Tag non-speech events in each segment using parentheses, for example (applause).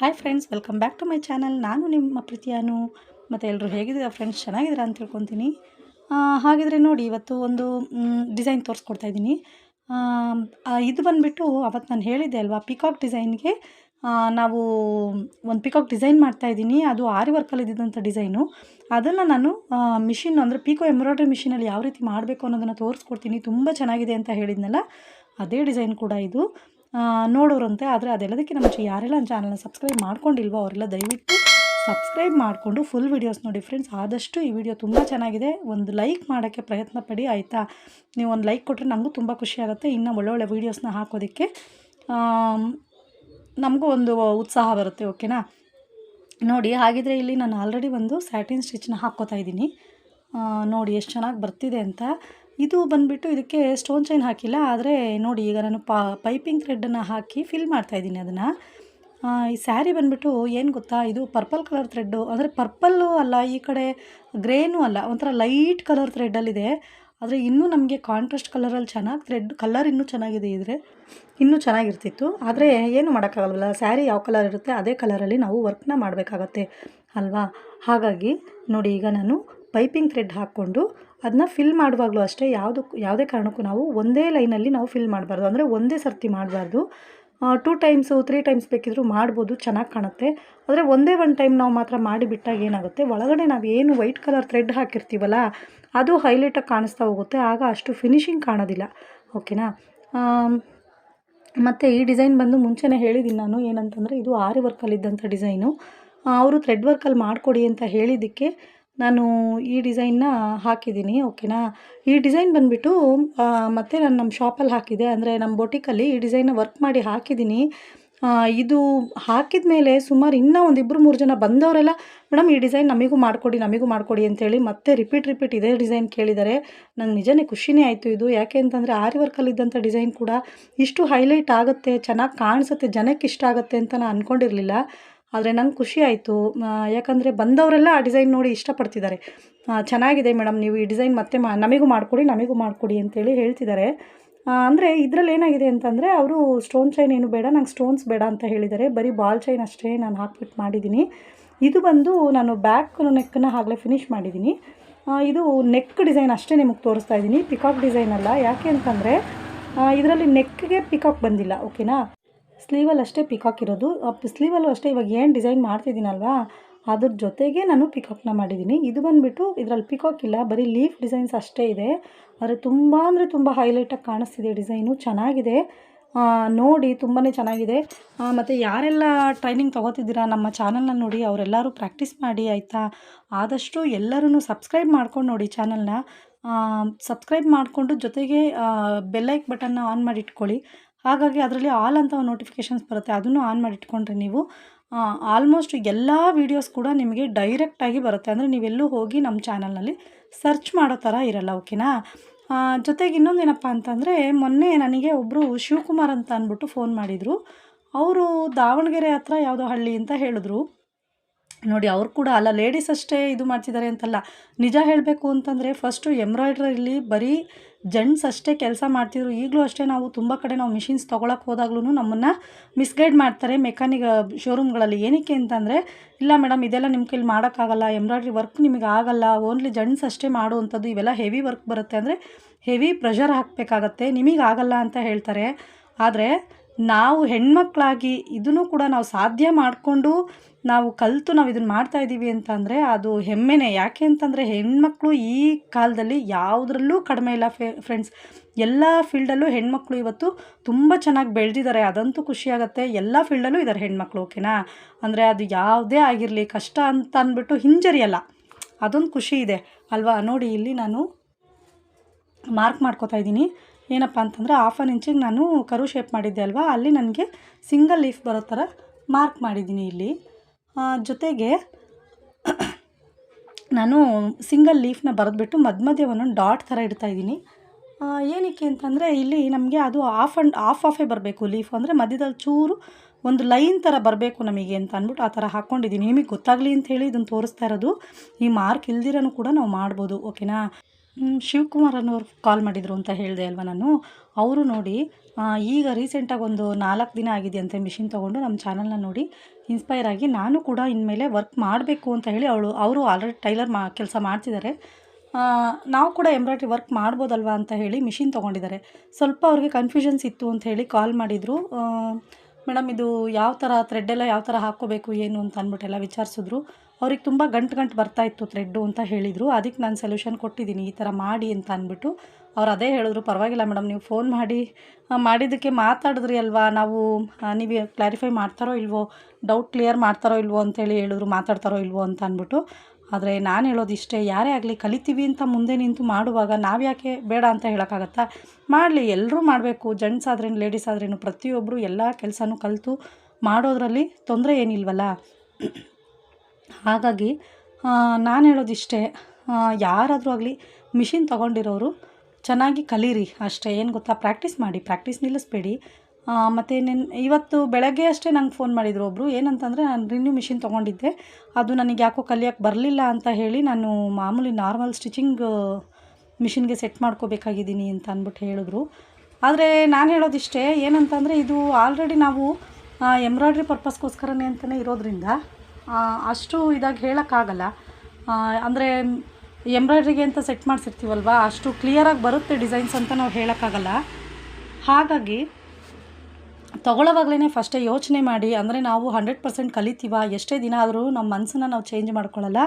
Hi friends, welcome back to my channel. ನಾನು ನಿಮ್ಮ ಪ್ರೀತಿಯಾನು ಮತ್ತು ಎಲ್ಲರೂ ಹೇಗಿದ್ದೀರಾ ಫ್ರೆಂಡ್ಸ್? ಚೆನ್ನಾಗಿದ್ದೀರಾ ಅಂತ ತಿಳ್ಕೊತೀನಿ. ಹಾಗಿದ್ರೆ ನೋಡಿ, ಇವತ್ತು ಒಂದು ಡಿಸೈನ್ ತೋರಿಸ್ಕೊಡ್ತಾ ಇದ್ದೀನಿ. ಇದು ಬಂದುಬಿಟ್ಟು ಅವತ್ತು ನಾನು ಹೇಳಿದ್ದೆ ಅಲ್ವಾ ಪಿಕಾಕ್ ಡಿಸೈನ್ಗೆ. ನಾವು ಒಂದು ಪಿಕಾಕ್ ಡಿಸೈನ್ ಮಾಡ್ತಾ ಇದ್ದೀನಿ. ಅದು ಆರಿ ವರ್ಕಲ್ಲಿ ಇದ್ದಿದ್ದಂಥ ಡಿಸೈನು. ಅದನ್ನು ನಾನು ಮಿಷಿನ್ ಅಂದರೆ ಪಿಕೋ ಎಂಬ್ರಾಯ್ಡ್ರಿ ಮಿಷಿನಲ್ಲಿ ಯಾವ ರೀತಿ ಮಾಡಬೇಕು ಅನ್ನೋದನ್ನು ತೋರಿಸ್ಕೊಡ್ತೀನಿ. ತುಂಬ ಚೆನ್ನಾಗಿದೆ ಅಂತ ಹೇಳಿದ್ನಲ್ಲ, ಅದೇ ಡಿಸೈನ್ ಕೂಡ ಇದು. ನೋಡೋರಂತೆ. ಆದರೆ ಅದೆಲ್ಲದಕ್ಕಿಂತ ಮುಂಚೆ ಯಾರೆಲ್ಲ ನನ್ನ ಚಾನಲ್ನ ಸಬ್ಸ್ಕ್ರೈಬ್ ಮಾಡ್ಕೊಂಡಿಲ್ವೋ ಅವರೆಲ್ಲ ದಯವಿಟ್ಟು ಸಬ್ಸ್ಕ್ರೈಬ್ ಮಾಡಿಕೊಂಡು ಫುಲ್ ವೀಡಿಯೋಸ್ ನೋಡಿ ಫ್ರೆಂಡ್ಸ್ ಆದಷ್ಟು ಈ ವಿಡಿಯೋ ತುಂಬ ಚೆನ್ನಾಗಿದೆ. ಒಂದು ಲೈಕ್ ಮಾಡೋಕ್ಕೆ ಪ್ರಯತ್ನ ಪಡಿ, ಆಯಿತಾ? ನೀವು ಒಂದು ಲೈಕ್ ಕೊಟ್ಟರೆ ನನಗೂ ತುಂಬ ಖುಷಿ ಆಗುತ್ತೆ. ಇನ್ನು ಒಳ್ಳೊಳ್ಳೆ ವೀಡಿಯೋಸ್ನ ಹಾಕೋದಕ್ಕೆ ನಮಗೂ ಒಂದು ಉತ್ಸಾಹ ಬರುತ್ತೆ ಓಕೆನಾ ನೋಡಿ, ಹಾಗಿದ್ರೆ ಇಲ್ಲಿ ನಾನು ಆಲ್ರೆಡಿ ಒಂದು ಸ್ಯಾಟಿನ್ ಸ್ಟಿಚ್ನ ಹಾಕ್ಕೋತಾ ಇದ್ದೀನಿ. ನೋಡಿ, ಎಷ್ಟು ಚೆನ್ನಾಗಿ ಬರ್ತಿದೆ ಅಂತ. ಇದು ಬಂದುಬಿಟ್ಟು ಇದಕ್ಕೆ ಸ್ಟೋನ್ ಚೈನ್ ಹಾಕಿಲ್ಲ, ಆದರೆ ನೋಡಿ ಈಗ ನಾನು ಪಾ ಪೈಪಿಂಗ್ ಥ್ರೆಡ್ಡನ್ನು ಹಾಕಿ ಫಿಲ್ ಮಾಡ್ತಾಯಿದ್ದೀನಿ ಅದನ್ನು. ಈ ಸ್ಯಾರಿ ಬಂದುಬಿಟ್ಟು ಏನು ಗೊತ್ತಾ, ಇದು ಪರ್ಪಲ್ ಕಲರ್ ಥ್ರೆಡ್ಡು ಅಂದರೆ ಪರ್ಪಲ್ಲು ಅಲ್ಲ, ಈ ಕಡೆ ಗ್ರೇನೂ ಅಲ್ಲ, ಒಂಥರ ಲೈಟ್ ಕಲರ್ ಥ್ರೆಡ್ಡಲ್ಲಿದೆ ಆದರೆ ಇನ್ನೂ ನಮಗೆ ಕಾಂಟ್ರಾಸ್ಟ್ ಕಲರಲ್ಲಿ ಚೆನ್ನಾಗಿ ಥ್ರೆಡ್ ಕಲರ್ ಇನ್ನೂ ಚೆನ್ನಾಗಿದೆ ಇದ್ರೆ ಇನ್ನೂ ಚೆನ್ನಾಗಿರ್ತಿತ್ತು. ಆದರೆ ಏನು ಮಾಡೋಕ್ಕಾಗಲ್ವಲ್ಲ ಸ್ಯಾರಿ ಯಾವ ಕಲರ್ ಇರುತ್ತೆ, ಅದೇ ಕಲರಲ್ಲಿ ನಾವು ವರ್ಕ್ನ ಮಾಡಬೇಕಾಗತ್ತೆ, ಅಲ್ವಾ? ಹಾಗಾಗಿ ನೋಡಿ ಈಗ ನಾನು ಪೈಪಿಂಗ್ ಥ್ರೆಡ್ ಹಾಕ್ಕೊಂಡು ಅದನ್ನ ಫಿಲ್ ಮಾಡುವಾಗಲೂ ಅಷ್ಟೇ ಯಾವುದು, ಯಾವುದೇ ಕಾರಣಕ್ಕೂ ನಾವು ಒಂದೇ ಲೈನಲ್ಲಿ ನಾವು ಫಿಲ್ ಮಾಡಬಾರ್ದು. ಅಂದರೆ ಒಂದೇ ಸರ್ತಿ ಮಾಡಬಾರ್ದು. ಟೂ ಟೈಮ್ಸು ತ್ರೀ ಟೈಮ್ಸ್ ಬೇಕಿದ್ದರೂ ಮಾಡ್ಬೋದು, ಚೆನ್ನಾಗಿ ಕಾಣುತ್ತೆ. ಆದರೆ ಒಂದೇ ಒನ್ ಟೈಮ್ ನಾವು ಮಾತ್ರ ಮಾಡಿಬಿಟ್ಟಾಗ ಏನಾಗುತ್ತೆ? ಒಳಗಡೆ ನಾವು ಏನು ವೈಟ್ ಕಲರ್ ಥ್ರೆಡ್ ಹಾಕಿರ್ತೀವಲ್ಲ, ಅದು ಹೈಲೈಟಾಗಿ ಕಾಣಿಸ್ತಾ ಹೋಗುತ್ತೆ. ಆಗ ಅಷ್ಟು ಫಿನಿಶಿಂಗ್ ಕಾಣೋದಿಲ್ಲ. ಓಕೆನಾ ಮತ್ತು ಈ ಡಿಸೈನ್ ಬಂದು ಮುಂಚೆನೇ ಹೇಳಿದ್ದೀನಿ ನಾನು. ಏನಂತಂದರೆ ಇದು ಆರಿ ವರ್ಕಲ್ಲಿದ್ದಂಥ ಡಿಸೈನು. ಅವರು ಥ್ರೆಡ್ ವರ್ಕಲ್ಲಿ ಮಾಡಿಕೊಡಿ ಅಂತ ಹೇಳಿದ್ದಕ್ಕೆ ನಾನು ಈ ಡಿಸೈನ್ನ ಹಾಕಿದ್ದೀನಿ, ಓಕೆನಾ? ಈ ಡಿಸೈನ್ ಬಂದುಬಿಟ್ಟು ಮತ್ತು ನಾನು ನಮ್ಮ ಶಾಪಲ್ಲಿ ಹಾಕಿದೆ. ಅಂದರೆ ನಮ್ಮ ಬೊಟಿಕಲ್ಲಿ ಈ ಡಿಸೈನ್ನ ವರ್ಕ್ ಮಾಡಿ ಹಾಕಿದ್ದೀನಿ. ಇದು ಹಾಕಿದ ಮೇಲೆ ಸುಮಾರು ಇನ್ನೂ ಒಂದು ಇಬ್ಬರು ಮೂರು ಜನ ಬಂದವರೆಲ್ಲ ಮೇಡಮ್ ಈ ಡಿಸೈನ್ ನಮಗೂ ಮಾಡಿಕೊಡಿ ನಮಗೂ ಮಾಡಿಕೊಡಿ ಅಂತೇಳಿ ಮತ್ತೆ ರಿಪೀಟ್ ರಿಪೀಟ್ ಇದೇ ಡಿಸೈನ್ ಕೇಳಿದ್ದಾರೆ. ನಂಗೆ ನಿಜನೇ ಖುಷಿನೇ ಆಯಿತು ಇದು. ಯಾಕೆ ಅಂತಂದರೆ ಆರಿ ವರ್ಕಲ್ಲಿದ್ದಂಥ ಡಿಸೈನ್ ಕೂಡ ಇಷ್ಟು ಹೈಲೈಟ್ ಆಗುತ್ತೆ, ಚೆನ್ನಾಗಿ ಕಾಣಿಸುತ್ತೆ, ಜನಕ್ಕೆ ಇಷ್ಟ ಆಗುತ್ತೆ ಅಂತ ನಾನು ಅಂದ್ಕೊಂಡಿರಲಿಲ್ಲ ಆದರೆ ನಂಗೆ ಖುಷಿ ಆಯಿತು. ಯಾಕಂದರೆ ಬಂದವರೆಲ್ಲ ಆ ಡಿಸೈನ್ ನೋಡಿ ಇಷ್ಟಪಡ್ತಿದ್ದಾರೆ. ಚೆನ್ನಾಗಿದೆ ಮೇಡಮ್ ನೀವು ಈ ಡಿಸೈನ್ ಮತ್ತೆ ಮಾ, ನಮಗೂ ಮಾಡಿಕೊಡಿ ನಮಗೂ ಮಾಡಿಕೊಡಿ ಅಂತೇಳಿ ಹೇಳ್ತಿದ್ದಾರೆ. ಅಂದರೆ ಇದರಲ್ಲಿ ಏನಾಗಿದೆ ಅಂತಂದರೆ ಅವರು ಸ್ಟೋನ್ ಚೈನ್ ಏನು ಬೇಡ, ನಂಗೆ ಸ್ಟೋನ್ಸ್ ಬೇಡ ಅಂತ ಹೇಳಿದ್ದಾರೆ. ಬರೀ ಬಾಲ್ ಚೈನ್ ಅಷ್ಟೇ ನಾನು ಹಾಕ್ಬಿಟ್ಟು ಮಾಡಿದ್ದೀನಿ. ಇದು ಬಂದು ನಾನು ಬ್ಯಾಕ್ ನೆಕ್ಕನ್ನು ಆಗಲೇ ಫಿನಿಷ್ ಮಾಡಿದ್ದೀನಿ. ಇದು ನೆಕ್ ಡಿಸೈನ್ ಅಷ್ಟೇ ನಿಮಗೆ ತೋರಿಸ್ತಾ ಇದ್ದೀನಿ. ಪಿಕಾಕ್ ಡಿಸೈನ್ ಅಲ್ಲ. ಯಾಕೆ ಅಂತಂದರೆ ಇದರಲ್ಲಿ ನೆಕ್ಗೆ ಪಿಕಾಕ್ ಬಂದಿಲ್ಲ, ಓಕೆನಾ? ಸ್ಲೀವಲ್ಲಿ ಅಷ್ಟೇ ಪಿಕಾಕ್ ಇರೋದು ಸ್ಲೀವಲ್ಲೂ ಅಷ್ಟೇ ಇವಾಗ ಏನು ಡಿಸೈನ್ ಮಾಡ್ತಿದ್ದೀನಲ್ವಾ? ಅದ್ರ ಜೊತೆಗೆ ನಾನು ಪಿಕಾಕ್ನ ಮಾಡಿದ್ದೀನಿ. ಇದು ಬಂದುಬಿಟ್ಟು ಇದರಲ್ಲಿ ಪಿಕಾಕ್ ಇಲ್ಲ. ಬರೀ ಲೀಫ್ ಡಿಸೈನ್ಸ್ ಅಷ್ಟೇ ಇದೆ. ಆದರೆ ತುಂಬ ಅಂದರೆ ತುಂಬ ಹೈಲೈಟಾಗಿ ಕಾಣಿಸ್ತಿದೆ ಡಿಸೈನು ಚೆನ್ನಾಗಿದೆ. ನೋಡಿ ತುಂಬಾ ಚೆನ್ನಾಗಿದೆ. ಮತ್ತು ಯಾರೆಲ್ಲ ಟ್ರೈನಿಂಗ್ ತೊಗೋತಿದ್ದೀರಾ ನಮ್ಮ ಚಾನಲ್ನ ನೋಡಿ. ಅವರೆಲ್ಲರೂ ಪ್ರಾಕ್ಟೀಸ್ ಮಾಡಿ, ಆಯಿತಾ? ಆದಷ್ಟು ಎಲ್ಲರೂ ಸಬ್ಸ್ಕ್ರೈಬ್ ಮಾಡ್ಕೊಂಡು ನೋಡಿ ಚಾನಲ್ನ ಸಬ್ಸ್ಕ್ರೈಬ್ ಮಾಡಿಕೊಂಡು ಜೊತೆಗೆ ಬೆಲ್ಲೈಕ್ ಬಟನ್ನ ಆನ್ ಮಾಡಿ ಇಟ್ಕೊಳ್ಳಿ. ಹಾಗಾಗಿ ಅದರಲ್ಲಿ ಆಲ್ ಅಂತ ಒಂದು ನೋಟಿಫಿಕೇಷನ್ಸ್ ಬರುತ್ತೆ, ಅದನ್ನು ಆನ್ ಮಾಡಿ ಇಟ್ಕೊಂಡ್ರೆ ನೀವು ಆಲ್ಮೋಸ್ಟ್ ಎಲ್ಲ ವೀಡಿಯೋಸ್ ಕೂಡ ನಿಮಗೆ ಡೈರೆಕ್ಟಾಗಿ ಬರುತ್ತೆ. ಅಂದರೆ ನೀವೆಲ್ಲೂ ಹೋಗಿ ನಮ್ಮ ಚಾನಲ್ನಲ್ಲಿ ಸರ್ಚ್ ಮಾಡೋ ಥರ ಇರಲ್ಲ ಓಕೆನಾ ಜೊತೆಗೆ ಇನ್ನೊಂದು ಏನಪ್ಪ ಅಂತಂದರೆ, ಮೊನ್ನೆ ನನಗೆ ಒಬ್ಬರು ಶಿವಕುಮಾರ್ ಅಂತ ಅಂದ್ಬಿಟ್ಟು ಫೋನ್ ಮಾಡಿದರು. ಅವರು ದಾವಣಗೆರೆ ಹತ್ರ ಯಾವುದೋ ಹಳ್ಳಿ ಅಂತ ಹೇಳಿದ್ರು. ನೋಡಿ, ಅವ್ರು ಕೂಡ ಅಲ್ಲ ಲೇಡೀಸ್ ಅಷ್ಟೇ ಇದು ಮಾಡ್ತಿದ್ದಾರೆ ಅಂತಲ್ಲ. ನಿಜ ಹೇಳಬೇಕು ಅಂತಂದರೆ ಫಸ್ಟು ಎಂಬ್ರಾಯ್ಡ್ರಲ್ಲಿ ಬರೀ ಜೆಂಟ್ಸ್ ಅಷ್ಟೇ ಕೆಲಸ ಮಾಡ್ತಿದ್ರು. ಈಗಲೂ ಅಷ್ಟೇ ನಾವು ತುಂಬ ಕಡೆ ನಾವು ಮಿಷಿನ್ಸ್ ತೊಗೊಳಕ್ಕೆ ಹೋದಾಗ್ಲೂ ನಮ್ಮನ್ನು ಮಿಸ್ಗೈಡ್ ಮಾಡ್ತಾರೆ ಮೆಕ್ಯಾನಿಕ್ ಶೋರೂಮ್ಗಳಲ್ಲಿ ಏನಕ್ಕೆ ಅಂತಂದರೆ, ಇಲ್ಲ ಮೇಡಮ್ ಇದೆಲ್ಲ ನಿಮ್ಮ ಕೈಲಿ ಮಾಡೋಕ್ಕಾಗಲ್ಲ ಎಂಬ್ರಾಯ್ಡ್ರಿ ವರ್ಕ್ ನಿಮಗೆ ಆಗಲ್ಲ ಓನ್ಲಿ ಜೆಂಟ್ಸ್ ಅಷ್ಟೇ ಮಾಡುವಂಥದ್ದು ಇವೆಲ್ಲ ಹೆವಿ ವರ್ಕ್ ಬರುತ್ತೆ ಅಂದರೆ ಹೆವಿ ಪ್ರೆಷರ್ ಹಾಕಬೇಕಾಗತ್ತೆ, ನಿಮಗೆ ಆಗಲ್ಲ ಅಂತ ಹೇಳ್ತಾರೆ. ಆದರೆ ನಾವು ಹೆಣ್ಮಕ್ಳಾಗಿ ಇದನ್ನು ಕೂಡ ನಾವು ಸಾಧ್ಯ ಮಾಡಿಕೊಂಡು ನಾವು ಕಲಿತು ನಾವು ಇದನ್ನು ಮಾಡ್ತಾ ಇದ್ದೀವಿ ಅಂತಂದರೆ ಅದು ಹೆಮ್ಮೆನೆ. ಯಾಕೆ ಅಂತಂದರೆ ಹೆಣ್ಮಕ್ಳು ಈ ಕಾಲದಲ್ಲಿ ಯಾವುದ್ರಲ್ಲೂ ಕಡಿಮೆ ಇಲ್ಲ ಫೆ ಫ್ರೆಂಡ್ಸ್ ಎಲ್ಲ ಫೀಲ್ಡಲ್ಲೂ ಹೆಣ್ಮಕ್ಳು ಇವತ್ತು ತುಂಬ ಚೆನ್ನಾಗಿ ಬೆಳೆದಿದ್ದಾರೆ ಅದಂತೂ ಖುಷಿಯಾಗುತ್ತೆ ಎಲ್ಲ ಫೀಲ್ಡಲ್ಲೂ ಇದ್ದಾರೆ ಹೆಣ್ಮಕ್ಳು ಓಕೆನಾ ಅಂದರೆ ಅದು ಯಾವುದೇ ಆಗಿರಲಿ, ಕಷ್ಟ ಅಂತ ಅಂದ್ಬಿಟ್ಟು ಹಿಂಜರಿಯಲ್ಲ. ಅದೊಂದು ಖುಷಿ ಇದೆ. ಅಲ್ವಾ? ನೋಡಿ, ಇಲ್ಲಿ ನಾನು ಮಾರ್ಕ್ ಮಾಡ್ಕೋತಾ ಇದ್ದೀನಿ. ಏನಪ್ಪ ಅಂತಂದರೆ ಹಾಫ್ ಆನ್ ಇಂಚಿಗೆ ನಾನು ಕರು ಶೇಪ್ ಮಾಡಿದ್ದೆ ಅಲ್ವಾ? ಅಲ್ಲಿ ನನಗೆ ಸಿಂಗಲ್ ಲೀಫ್ ಬರೋ ಥರ ಮಾರ್ಕ್ ಮಾಡಿದ್ದೀನಿ ಇಲ್ಲಿ. ಜೊತೆಗೆ (clears throat) ನಾನು ಸಿಂಗಲ್ ಲೀಫ್ನ ಬರೆದ್ಬಿಟ್ಟು ಮಧ್ಯ ಮಧ್ಯೆ ಒಂದೊಂದು ಡಾಟ್ ಥರ ಇಡ್ತಾ ಇದ್ದೀನಿ. ಆ, ಏನಕ್ಕೆ ಅಂತಂದರೆ ಇಲ್ಲಿ ನಮಗೆ ಅದು ಆಫ್ ಆ್ಯಂಡ್ ಆಫ್ ಆಫೇ ಬರಬೇಕು ಲೀಫ್ ಅಂದರೆ ಮಧ್ಯದಲ್ಲಿ ಚೂರು ಒಂದು ಲೈನ್ ಥರ ಬರಬೇಕು ನಮಗೆ ಅಂತ ಅಂದ್ಬಿಟ್ಟು ಆ ಥರ ಹಾಕ್ಕೊಂಡಿದ್ದೀನಿ. ನಿಮಗೆ ಗೊತ್ತಾಗಲಿ ಅಂತ ಹೇಳಿ ಇದನ್ನು ತೋರಿಸ್ತಾ ಇರೋದು. ಈ ಮಾರ್ಕ್ ಇಲ್ದಿರೋನು ಕೂಡ ನಾವು ಮಾಡ್ಬೋದು ಓಕೆನಾ ಶಿವಕುಮಾರ್ ಅನ್ನೋರು ಕಾಲ್ ಮಾಡಿದರು ಅಂತ ಹೇಳಿದೆ ಅಲ್ವಾ ನಾನು? ಅವರು ನೋಡಿ ಈಗ ರೀಸೆಂಟಾಗಿ ಒಂದು ನಾಲ್ಕು ದಿನ ಆಗಿದೆಯಂತೆ ಮಿಷಿನ್ ತೊಗೊಂಡು ನಮ್ಮ ಚಾನಲ್ನ ನೋಡಿ ಇನ್ಸ್ಪೈರ್ ಆಗಿ ನಾನು ಕೂಡ ಇನ್ಮೇಲೆ ವರ್ಕ್ ಮಾಡಬೇಕು ಅಂತ ಹೇಳಿ ಅವಳು, ಅವರು ಆಲ್ರೆಡಿ ಟೈಲರ್ ಮಾ, ಕೆಲಸ ಮಾಡ್ತಿದ್ದಾರೆ. ನಾವು ಕೂಡ ಎಂಬ್ರಾಯ್ಡ್ರಿ ವರ್ಕ್ ಮಾಡ್ಬೋದಲ್ವಾ ಅಂತ ಹೇಳಿ ಮಿಷಿನ್ ತೊಗೊಂಡಿದ್ದಾರೆ. ಸ್ವಲ್ಪ ಅವ್ರಿಗೆ ಕನ್ಫ್ಯೂಷನ್ಸ್ ಇತ್ತು ಅಂತ ಹೇಳಿ ಕಾಲ್ ಮಾಡಿದರು. ಮೇಡಮ್ ಇದು ಯಾವ ಥರ ಥ್ರೆಡ್ಡೆಲ್ಲ ಯಾವ ಥರ ಹಾಕ್ಕೋಬೇಕು, ಏನು ಅಂತ ಅಂದ್ಬಿಟ್ಟೆಲ್ಲ ವಿಚಾರಿಸಿದ್ರು. ಅವ್ರಿಗೆ ತುಂಬ ಗಂಟು ಗಂಟು ಬರ್ತಾ ಇತ್ತು ಥ್ರೆಡ್ಡು ಅಂತ ಹೇಳಿದರು. ಅದಕ್ಕೆ ನಾನು ಸೊಲ್ಯೂಷನ್ ಕೊಟ್ಟಿದ್ದೀನಿ, ಈ ಥರ ಮಾಡಿ ಅಂತ ಅಂದ್ಬಿಟ್ಟು. ಅವ್ರು ಅದೇ ಹೇಳಿದ್ರು, ಪರವಾಗಿಲ್ಲ ಮೇಡಮ್ ನೀವು ಫೋನ್ ಮಾಡಿ ಮಾಡಿದ್ದಕ್ಕೆ ಮಾತಾಡಿದ್ರಿ ಅಲ್ವಾ? ನಾವು ನೀವು ಕ್ಲಾರಿಫೈ ಮಾಡ್ತಾರೋ ಇಲ್ವೋ? ಡೌಟ್ ಕ್ಲಿಯರ್ ಮಾಡ್ತಾರೋ ಇಲ್ವೋ ಅಂತೇಳಿ ಹೇಳಿದ್ರು, ಮಾತಾಡ್ತಾರೋ ಇಲ್ವೋ ಅಂತ ಅಂದ್ಬಿಟ್ಟು. ಆದರೆ ನಾನು ಹೇಳೋದು ಇಷ್ಟೇ ಯಾರೇ ಆಗಲಿ ಕಲಿತೀವಿ ಅಂತ ಮುಂದೆ ನಿಂತು ಮಾಡುವಾಗ ನಾವು ಯಾಕೆ ಬೇಡ ಅಂತ ಹೇಳೋಕ್ಕಾಗತ್ತಾ? ಮಾಡಲಿ ಎಲ್ಲರೂ ಮಾಡಬೇಕು. ಜೆಂಟ್ಸ್ ಆದ್ರೇನು ಲೇಡೀಸ್ ಆದ್ರೇನು ಪ್ರತಿಯೊಬ್ಬರು ಎಲ್ಲ ಕೆಲಸನೂ ಕಲಿತು ಮಾಡೋದ್ರಲ್ಲಿ ತೊಂದರೆ ಏನಿಲ್ವಲ್ಲ? ಹಾಗಾಗಿ ನಾನು ಹೇಳೋದಿಷ್ಟೇ ಯಾರಾದರೂ ಆಗಲಿ ಮಿಷಿನ್ ತೊಗೊಂಡಿರೋರು ಚೆನ್ನಾಗಿ ಕಲೀರಿ, ಅಷ್ಟೇ, ಏನು ಗೊತ್ತಾ ಪ್ರಾಕ್ಟೀಸ್ ಮಾಡಿ ಪ್ರಾಕ್ಟೀಸ್ ನಿಲ್ಲಿಸ್ಬೇಡಿ. ಮತ್ತು ನಿನ್ನ ಇವತ್ತು ಬೆಳಗ್ಗೆ ಅಷ್ಟೇ ನಂಗೆ ಫೋನ್ ಮಾಡಿದ್ರು ಒಬ್ಬರು ಏನಂತಂದರೆ ನಾನು ರಿನ್ಯೂ ಮಿಷಿನ್ ತೊಗೊಂಡಿದ್ದೆ, ಅದು ನನಗೆ ಯಾಕೋ ಕಲಿಯೋಕ್ಕೆ ಬರಲಿಲ್ಲ ಅಂತ ಹೇಳಿ ನಾನು ಮಾಮೂಲಿ ನಾರ್ಮಲ್ ಸ್ಟಿಚಿಂಗ್ ಮಿಷಿನ್ಗೆ ಸೆಟ್ ಮಾಡ್ಕೋಬೇಕಾಗಿದ್ದೀನಿ ಅಂತ ಅಂದ್ಬಿಟ್ಟು ಹೇಳಿದ್ರು. ಆದರೆ ನಾನು ಹೇಳೋದಿಷ್ಟೇ, ಏನಂತಂದರೆ ಇದು ಆಲ್ರೆಡಿ ನಾವು ಎಂಬ್ರಾಯ್ಡ್ರಿ ಪರ್ಪಸ್ಗೋಸ್ಕರನೇ ಅಂತಲೇ ಇರೋದ್ರಿಂದ ಅಷ್ಟು ಇದಾಗಿ ಹೇಳೋಕ್ಕಾಗಲ್ಲ. ಅಂದರೆ ಎಂಬ್ರಾಯ್ಡ್ರಿಗೆ ಅಂತ ಸೆಟ್ ಮಾಡಿಸಿರ್ತೀವಲ್ವ, ಅಷ್ಟು ಕ್ಲಿಯರಾಗಿ ಬರುತ್ತೆ ಡಿಸೈನ್ಸ್ ಅಂತ ನಾವು ಹೇಳೋಕ್ಕಾಗಲ್ಲ. ಹಾಗಾಗಿ ತೊಗೊಳ್ಳೋವಾಗಲೇ ಫಸ್ಟೇ ಯೋಚನೆ ಮಾಡಿ, ಅಂದರೆ ನಾವು ಹಂಡ್ರೆಡ್ ಪರ್ಸೆಂಟ್ ಕಲಿತೀವ, ಎಷ್ಟೇ ದಿನ ಆದರೂ ನಮ್ಮ ಮನಸ್ಸನ್ನು ನಾವು ಚೇಂಜ್ ಮಾಡ್ಕೊಳ್ಳಲ್ಲ,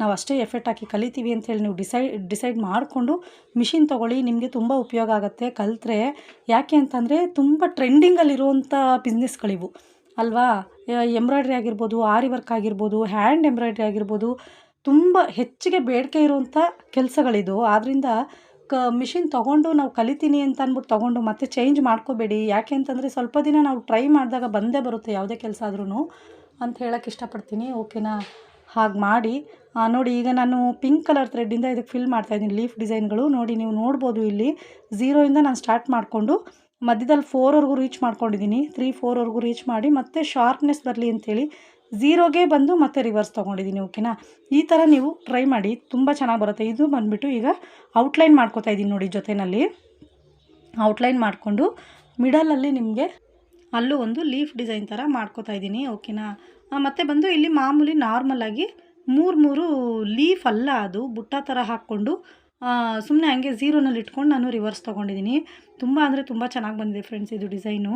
ನಾವು ಅಷ್ಟೇ ಎಫೆಕ್ಟ್ ಹಾಕಿ ಕಲಿತೀವಿ ಅಂತೇಳಿ ನೀವು ಡಿಸೈಡ್ ಡಿಸೈಡ್ ಮಾಡಿಕೊಂಡು ಮಿಷಿನ್ ತೊಗೊಳ್ಳಿ, ನಿಮಗೆ ತುಂಬ ಉಪಯೋಗ ಆಗುತ್ತೆ, ಕಲಿತ್ರೆ ಯಾಕೆ ಅಂತಂದರೆ ತುಂಬ ಟ್ರೆಂಡಿಂಗಲ್ಲಿರುವಂಥ ಬಿಸ್ನೆಸ್ಗಳಿವು ಅಲ್ವಾ? ಎಂಬ್ರಾಯ್ಡ್ರಿ ಆಗಿರ್ಬೋದು, ಆರಿ ವರ್ಕ್ ಆಗಿರ್ಬೋದು, ಹ್ಯಾಂಡ್ ಎಂಬ್ರಾಯ್ಡ್ರಿ ಆಗಿರ್ಬೋದು, ತುಂಬ ಹೆಚ್ಚಿಗೆ ಬೇಡಿಕೆ ಇರುವಂಥ ಕೆಲಸಗಳಿದು. ಆದ್ದರಿಂದ ಕ, ಮಿಷಿನ್ ತೊಗೊಂಡು ನಾವು ಕಲಿತೀನಿ ಅಂತ ಅಂದ್ಬಿಟ್ಟು ತೊಗೊಂಡು ಮತ್ತೆ ಚೇಂಜ್ ಮಾಡ್ಕೋಬೇಡಿ. ಯಾಕೆ ಅಂತಂದರೆ ಸ್ವಲ್ಪ ದಿನ ನಾವು ಟ್ರೈ ಮಾಡಿದಾಗ ಬಂದೇ ಬರುತ್ತೆ ಯಾವುದೇ ಕೆಲಸ ಆದ್ರೂ ಅಂತ ಹೇಳೋಕ್ಕೆ ಇಷ್ಟಪಡ್ತೀನಿ. ಓಕೆನಾ? ಹಾಗೆ ಮಾಡಿ. ನೋಡಿ, ಈಗ ನಾನು ಪಿಂಕ್ ಕಲರ್ ಥ್ರೆಡ್ಡಿಂದ ಇದಕ್ಕೆ ಫಿಲ್ ಮಾಡ್ತಾಯಿದ್ದೀನಿ ಲೀಫ್ ಡಿಸೈನ್ಗಳು. ನೋಡಿ, ನೀವು ನೋಡ್ಬೋದು ಇಲ್ಲಿ. ಝೀರೋಯಿಂದ ನಾನು ಸ್ಟಾರ್ಟ್ ಮಾಡಿಕೊಂಡು ಮಧ್ಯದಲ್ಲಿ ಫೋರ್ವರೆಗೂ ರೀಚ್ ಮಾಡ್ಕೊಂಡಿದ್ದೀನಿ. ತ್ರೀ ಫೋರ್ವರೆಗೂ ರೀಚ್ ಮಾಡಿ ಮತ್ತೆ ಶಾರ್ಪ್ನೆಸ್ ಬರಲಿ ಅಂಥೇಳಿ ಝೀರೋಗೆ ಬಂದು ಮತ್ತೆ ರಿವರ್ಸ್ ತೊಗೊಂಡಿದ್ದೀನಿ ಓಕೆನಾ ಈ ಥರ ನೀವು ಟ್ರೈ ಮಾಡಿ, ತುಂಬ ಚೆನ್ನಾಗಿ ಬರುತ್ತೆ. ಇದು ಬಂದುಬಿಟ್ಟು ಈಗ ಔಟ್ಲೈನ್ ಮಾಡ್ಕೋತಾ ಇದ್ದೀನಿ ನೋಡಿ ಜೊತೆಯಲ್ಲಿ ಔಟ್ಲೈನ್ ಮಾಡಿಕೊಂಡು ಮಿಡಲಲ್ಲಿ ನಿಮಗೆ ಅಲ್ಲೂ ಒಂದು ಲೀಫ್ ಡಿಸೈನ್ ಥರ ಮಾಡ್ಕೋತಾ ಇದ್ದೀನಿ ಓಕೆನಾ ಮತ್ತು ಬಂದು ಇಲ್ಲಿ ಮಾಮೂಲಿ ನಾರ್ಮಲಾಗಿ ಮೂರು ಮೂರು ಲೀಫ್ ಅಲ್ಲ ಅದು, ಬುಟ್ಟ ಥರ ಹಾಕ್ಕೊಂಡು ಸುಮ್ಮನೆ ಹಂಗೆ ಝೀರೋನಲ್ಲಿ ಇಟ್ಕೊಂಡು ನಾನು ರಿವರ್ಸ್ ತೊಗೊಂಡಿದ್ದೀನಿ ತುಂಬ ಅಂದರೆ ತುಂಬ ಚೆನ್ನಾಗಿ ಬಂದಿದೆ ಫ್ರೆಂಡ್ಸ್ ಇದು ಡಿಸೈನು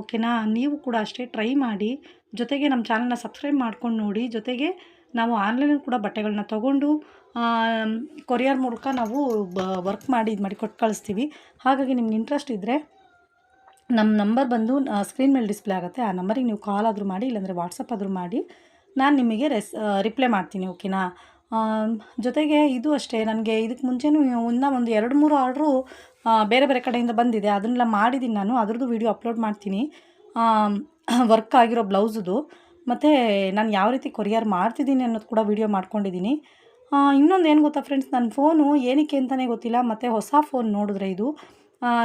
ಓಕೆನಾ ನೀವು ಕೂಡ ಅಷ್ಟೇ ಟ್ರೈ ಮಾಡಿ. ಜೊತೆಗೆ ನಮ್ಮ ಚಾನಲ್ನ ಸಬ್ಸ್ಕ್ರೈಬ್ ಮಾಡ್ಕೊಂಡು ನೋಡಿ. ಜೊತೆಗೆ ನಾವು ಆನ್ಲೈನಲ್ಲಿ ಕೂಡ ಬಟ್ಟೆಗಳನ್ನ ತೊಗೊಂಡು ಕೊರಿಯರ್ ಮೂಲಕ ನಾವು ವರ್ಕ್ ಮಾಡಿ ಇದು ಮಾಡಿ ಕೊಟ್ಟು ಕಳಿಸ್ತೀವಿ. ಹಾಗಾಗಿ ನಿಮ್ಗೆ ಇಂಟ್ರೆಸ್ಟ್ ಇದ್ದರೆ ನಮ್ಮ ನಂಬರ್ ಬಂದು ಸ್ಕ್ರೀನ್ ಮೇಲೆ ಡಿಸ್ಪ್ಲೇ ಆಗುತ್ತೆ. ಆ ನಂಬರಿಗೆ ನೀವು ಕಾಲ್ ಆದರೂ ಮಾಡಿ, ಇಲ್ಲಾಂದರೆ ವಾಟ್ಸಪ್ ಆದರೂ ಮಾಡಿ. ನಾನು ನಿಮಗೆ ರೆಸ್ ರಿಪ್ಲೈ ಮಾಡ್ತೀನಿ ಓಕೆನಾ ಜೊತೆಗೆ ಇದು ಅಷ್ಟೇ, ನನಗೆ ಇದಕ್ಕೆ ಮುಂಚೆನೂ ಇನ್ನೂ ಒಂದು ಎರಡು ಮೂರು ಆರ್ಡ್ರು ಬೇರೆ ಬೇರೆ ಕಡೆಯಿಂದ ಬಂದಿದೆ. ಅದನ್ನೆಲ್ಲ ಮಾಡಿದ್ದೀನಿ ನಾನು. ಅದ್ರದ್ದು ವೀಡಿಯೋ ಅಪ್ಲೋಡ್ ಮಾಡ್ತೀನಿ. ವರ್ಕ್ ಆಗಿರೋ ಬ್ಲೌಸದು. ಮತ್ತು ನಾನು ಯಾವ ರೀತಿ ಕೊರಿಯರ್ ಮಾಡ್ತಿದ್ದೀನಿ ಅನ್ನೋದು ಕೂಡ ವೀಡಿಯೋ ಮಾಡ್ಕೊಂಡಿದ್ದೀನಿ ಇನ್ನೊಂದು ಏನು ಗೊತ್ತಾ ಫ್ರೆಂಡ್ಸ್ ನನ್ನ ಫೋನು ಏನಕ್ಕೆ ಅಂತಲೇ ಗೊತ್ತಿಲ್ಲ, ಮತ್ತು ಹೊಸ ಫೋನ್ ನೋಡಿದ್ರೆ ಇದು.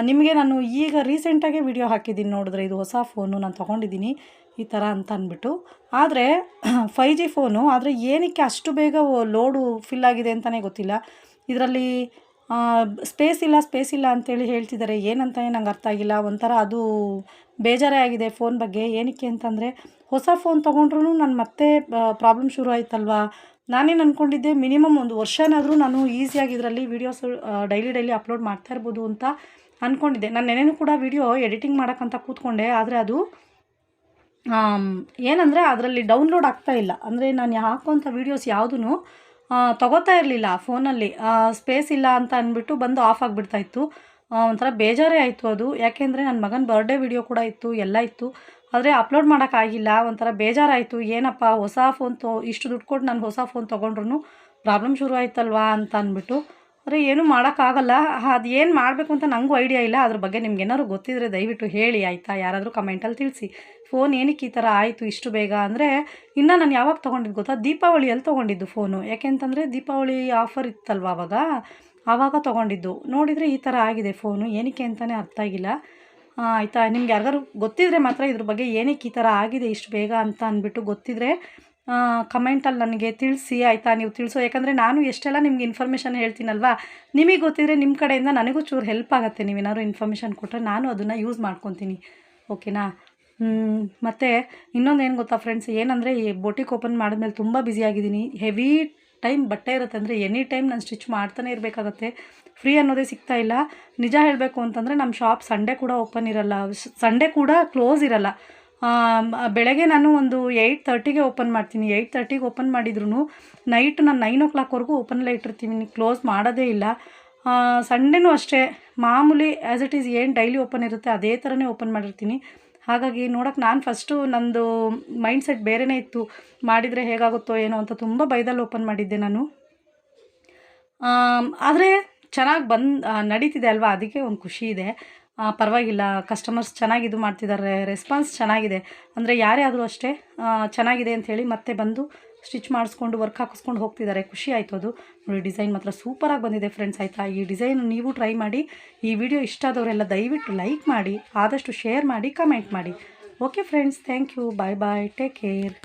ನಿಮಗೆ ನಾನು ಈಗ ರೀಸೆಂಟಾಗೆ ವಿಡಿಯೋ ಹಾಕಿದ್ದೀನಿ ನೋಡಿದ್ರೆ ಇದು ಹೊಸ ಫೋನು ನಾನು ತೊಗೊಂಡಿದ್ದೀನಿ ಈ ಥರ ಅಂತ ಅಂದ್ಬಿಟ್ಟು. ಆದರೆ ಫೈ ಜಿ ಫೋನು ಆದರೆ ಏನಕ್ಕೆ ಅಷ್ಟು ಬೇಗ ಲೋಡು ಫಿಲ್ ಆಗಿದೆ ಅಂತಲೇ ಗೊತ್ತಿಲ್ಲ. ಇದರಲ್ಲಿ ಸ್ಪೇಸ್ ಇಲ್ಲ ಸ್ಪೇಸ್ ಇಲ್ಲ ಅಂತೇಳಿ ಹೇಳ್ತಿದ್ದಾರೆ ಏನಂತಾನೆ ನಂಗೆ ಅರ್ಥ ಆಗಿಲ್ಲ. ಒಂಥರ ಅದು ಬೇಜಾರೇ ಆಗಿದೆ ಫೋನ್ ಬಗ್ಗೆ. ಏನಕ್ಕೆ ಅಂತಂದರೆ, ಹೊಸ ಫೋನ್ ತೊಗೊಂಡ್ರು ನಾನು ಮತ್ತೆ ಪ್ರಾಬ್ಲಮ್ ಶುರು ಆಯ್ತಲ್ವಾ? ನಾನೇನು ಅಂದ್ಕೊಂಡಿದ್ದೆ ಮಿನಿಮಮ್ ಒಂದು ವರ್ಷನಾದರೂ ನಾನು ಈಸಿಯಾಗಿ ಇದರಲ್ಲಿ ವೀಡಿಯೋಸ್ ಡೈಲಿ ಡೈಲಿ ಅಪ್ಲೋಡ್ ಮಾಡ್ತಾ ಇರ್ಬೋದು ಅಂತ ಅಂದ್ಕೊಂಡಿದ್ದೆ ನಾನು ನೆನೆಯೂ ಕೂಡ ವೀಡಿಯೋ ಎಡಿಟಿಂಗ್ ಮಾಡೋಕ್ಕಂತ ಕೂತ್ಕೊಂಡೆ. ಆದರೆ ಅದು ಏನಂದರೆ ಅದರಲ್ಲಿ ಡೌನ್ಲೋಡ್ ಆಗ್ತಾ ಇಲ್ಲ. ಅಂದರೆ ನಾನು ಹಾಕೋಂಥ ವೀಡಿಯೋಸ್ ಯಾವುದೂ ತಗೋತಾ ಇರಲಿಲ್ಲ ಫೋನಲ್ಲಿ ಸ್ಪೇಸ್ ಇಲ್ಲ ಅಂತ ಅಂದ್ಬಿಟ್ಟು ಬಂದು ಆಫ್ ಆಗಿಬಿಡ್ತಾ ಇತ್ತು. ಒಂಥರ ಬೇಜಾರೇ ಆಯಿತು ಅದು. ಯಾಕೆಂದರೆ ನನ್ನ ಮಗನ ಬರ್ಡೇ ವಿಡಿಯೋ ಕೂಡ ಇತ್ತು, ಎಲ್ಲ ಇತ್ತು. ಆದರೆ ಅಪ್ಲೋಡ್ ಮಾಡೋಕ್ಕಾಗಿಲ್ಲ ಒಂಥರ ಬೇಜಾರಾಯಿತು. ಏನಪ್ಪ, ಹೊಸ ಫೋನ್ ತೊ, ಇಷ್ಟು ದುಡ್ಡು ಕೊಟ್ಟು ನಾನು ಹೊಸ ಫೋನ್ ತೊಗೊಂಡ್ರು ಪ್ರಾಬ್ಲಮ್ ಶುರು ಆಯ್ತಲ್ವಾ ಅಂತ ಅಂದ್ಬಿಟ್ಟು. ಆದರೆ ಏನೂ ಮಾಡೋಕ್ಕಾಗಲ್ಲ. ಅದು ಏನು ಮಾಡಬೇಕು ಅಂತ ನನಗೂ ಐಡಿಯಾ ಇಲ್ಲ. ಅದ್ರ ಬಗ್ಗೆ ನಿಮ್ಗೆ ಏನಾದ್ರು ಗೊತ್ತಿದ್ರೆ ದಯವಿಟ್ಟು ಹೇಳಿ, ಆಯಿತಾ? ಯಾರಾದರೂ ಕಮೆಂಟಲ್ಲಿ ತಿಳಿಸಿ. ಫೋನ್ ಏನಕ್ಕೆ ಈ ಥರ ಆಯಿತು, ಇಷ್ಟು ಬೇಗ? ಅಂದರೆ, ಇನ್ನು ನಾನು ಯಾವಾಗ ತೊಗೊಂಡಿದ್ದು ಗೊತ್ತಾ? ದೀಪಾವಳಿಯಲ್ಲಿ ತೊಗೊಂಡಿದ್ದು ಫೋನು ಯಾಕೆಂತಂದರೆ ದೀಪಾವಳಿ ಆಫರ್ ಇತ್ತಲ್ವ ಆವಾಗ ಆವಾಗ ತೊಗೊಂಡಿದ್ದು. ನೋಡಿದರೆ ಈ ಥರ ಆಗಿದೆ ಫೋನು ಏನಕ್ಕೆ ಅಂತಲೇ ಅರ್ಥ ಆಗಿಲ್ಲ. ಆಯಿತಾ? ನಿಮ್ಗೆ ಯಾರಿಗಾರು ಗೊತ್ತಿದ್ರೆ ಮಾತ್ರ ಇದ್ರ ಬಗ್ಗೆ ಏನಕ್ಕೆ ಈ ಥರ ಆಗಿದೆ, ಇಷ್ಟು ಬೇಗ ಅಂತ ಅಂದ್ಬಿಟ್ಟು ಗೊತ್ತಿದ್ರೆ ಕಮೆಂಟಲ್ಲಿ ನನಗೆ ತಿಳಿಸಿ, ಆಯಿತಾ? ನೀವು ತಿಳಿಸೋ. ಯಾಕಂದರೆ ನಾನು ಎಷ್ಟೆಲ್ಲ ನಿಮ್ಗೆ ಇನ್ಫಾರ್ಮೇಷನ್ ಹೇಳ್ತೀನಲ್ವಾ? ನಿಮಗೆ ಗೊತ್ತಿದ್ರೆ ನಿಮ್ಮ ಕಡೆಯಿಂದ ನನಗೂ ಚೂರು ಹೆಲ್ಪ್ ಆಗುತ್ತೆ. ನೀವೇನಾದ್ರು ಇನ್ಫಾರ್ಮೇಷನ್ ಕೊಟ್ಟರೆ ನಾನು ಅದನ್ನು ಯೂಸ್ ಮಾಡ್ಕೊತೀನಿ. ಓಕೆನಾ ಮತ್ತು ಇನ್ನೊಂದು ಏನು ಗೊತ್ತಾ ಫ್ರೆಂಡ್ಸ್ ಏನಂದರೆ ಈ ಬೊಟಿಕ್ ಓಪನ್ ಮಾಡಿದ್ಮೇಲೆ ತುಂಬ ಬ್ಯುಸಿಯಾಗಿದ್ದೀನಿ ಹೆವಿ ಟೈಮ್ ಬಟ್ಟೆ ಇರುತ್ತೆ ಅಂದರೆ ಎನಿ ಟೈಮ್ ನಾನು ಸ್ಟಿಚ್ ಮಾಡ್ತಾನೆ ಇರಬೇಕಾಗತ್ತೆ. ಫ್ರೀ ಅನ್ನೋದೇ ಸಿಗ್ತಾ ಇಲ್ಲ. ನಿಜ ಹೇಳಬೇಕು ಅಂತಂದರೆ ನಮ್ಮ ಶಾಪ್ ಸಂಡೇ ಕೂಡ ಓಪನ್ ಇರಲ್ಲ. ಸಂಡೇ ಕೂಡ ಕ್ಲೋಸ್ ಇರಲ್ಲ. ಬೆಳಗ್ಗೆ ನಾನು ಒಂದು ಏಯ್ಟ್ ತರ್ಟಿಗೆ ಓಪನ್ ಮಾಡ್ತೀನಿ. ಏಯ್ಟ್ ತರ್ಟಿಗೆ ಓಪನ್ ಮಾಡಿದ್ರು ನೈಟ್ ನಾನು ನೈನ್ ಓ ಕ್ಲಾಕ್ವರೆಗೂ ಓಪನಲ್ಲೇ ಇಟ್ಟಿರ್ತೀನಿ. ಕ್ಲೋಸ್ ಮಾಡೋದೇ ಇಲ್ಲ. ಸಂಡೇನೂ ಅಷ್ಟೇ. ಮಾಮೂಲಿ ಆ್ಯಸ್ ಇಟ್ ಈಸ್ ಏನು ಡೈಲಿ ಓಪನ್ ಇರುತ್ತೆ ಅದೇ ಥರನೇ ಓಪನ್ ಮಾಡಿರ್ತೀನಿ. ಹಾಗಾಗಿ ನೋಡೋಕೆ ನಾನು ಫಸ್ಟು ನಂದು ಮೈಂಡ್ ಸೆಟ್ ಬೇರೆನೇ ಇತ್ತು. ಮಾಡಿದರೆ ಹೇಗಾಗುತ್ತೋ ಏನೋ ಅಂತ ತುಂಬ ಭಯದಲ್ಲಿ ಓಪನ್ ಮಾಡಿದ್ದೆ ನಾನು. ಆದರೆ ಚೆನ್ನಾಗಿ ಬಂದು ನಡೀತಿದೆ ಅಲ್ವಾ? ಅದಕ್ಕೆ ಒಂದು ಖುಷಿ ಇದೆ. ಪರವಾಗಿಲ್ಲ. ಕಸ್ಟಮರ್ಸ್ ಚೆನ್ನಾಗಿ ಇದು ಮಾಡ್ತಿದ್ದಾರೆ ರೆಸ್ಪಾನ್ಸ್ ಚೆನ್ನಾಗಿದೆ. ಅಂದರೆ ಯಾರೇ ಆದರೂ ಅಷ್ಟೇ ಚೆನ್ನಾಗಿದೆ ಅಂಥೇಳಿ ಮತ್ತೆ ಬಂದು ಸ್ಟಿಚ್ ಮಾಡಿಸ್ಕೊಂಡು ವರ್ಕ್ ಹಾಕಿಸ್ಕೊಂಡು ಹೋಗ್ತಿದ್ದಾರೆ ಖುಷಿ ಆಯಿತು ಅದು. ನೋಡಿ ಡಿಸೈನ್ ಮಾತ್ರ ಸೂಪರಾಗಿ ಬಂದಿದೆ ಫ್ರೆಂಡ್ಸ್ ಆಯಿತಾ? ಈ ಡಿಸೈನ್ ನೀವು ಟ್ರೈ ಮಾಡಿ, ಈ ವಿಡಿಯೋ ಇಷ್ಟ ಆದವರೆಲ್ಲ ದಯವಿಟ್ಟು ಲೈಕ್ ಮಾಡಿ, ಆದಷ್ಟು ಶೇರ್ ಮಾಡಿ ಕಮೆಂಟ್ ಮಾಡಿ. Okay friends thank you bye bye take care